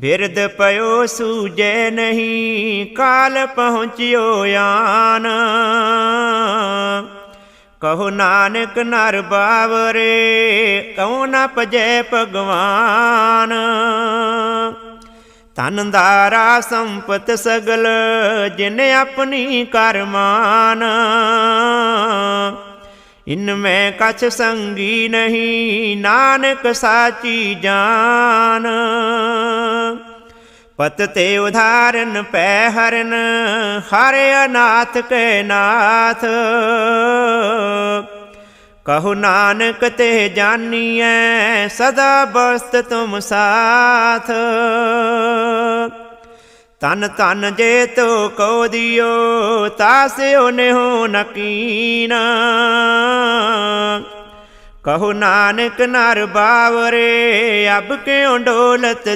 ਬਿਰਦ ਪਇਓ ਸੂਜੈ ਨਹੀਂ, ਕਾਲ ਪਹੁੰਚਿਓ ਆਨ। ਕਹੋ ਨਾਨਕ ਨਰ ਬਾਵਰੇ, ਕਉ ਨ ਭਜੈ ਭਗਵਾਨ। ਤਨ ਦਾਰਾ ਸੰਪਤ ਸਗਲ, ਜਿਨ ਆਪਣੀ ਕਰਮਾਨ। ਇਨ ਮੈਂ ਕਛ ਸੰਗੀ ਨਹੀਂ, ਨਾਨਕ ਸਾਚੀ ਜਾਨ। ਪਤ ਤੇ ਉਧਾਰਨ ਪੈ ਹਰਨ, ਹਰ ਅਨਾਥ ਕੈ ਨਾਥ। ਕਹੋ ਨਾਨਕ ਤੇ ਜਾਨੀਐ, ਸਦਾ ਬਸਤ ਤੁਮ ਸਾਥ। ਤਨ ਤਨ ਜੇ ਤੋ ਕੋ ਦਿਓ ਤਾਸਿਓ ਨਿਹੋ ਨਕੀਨ ਕਹੋ ਨਾਨਕ ਨਰ ਬਾਵਰੇ, ਅਬ ਕਿਉ ਡੋਲਤ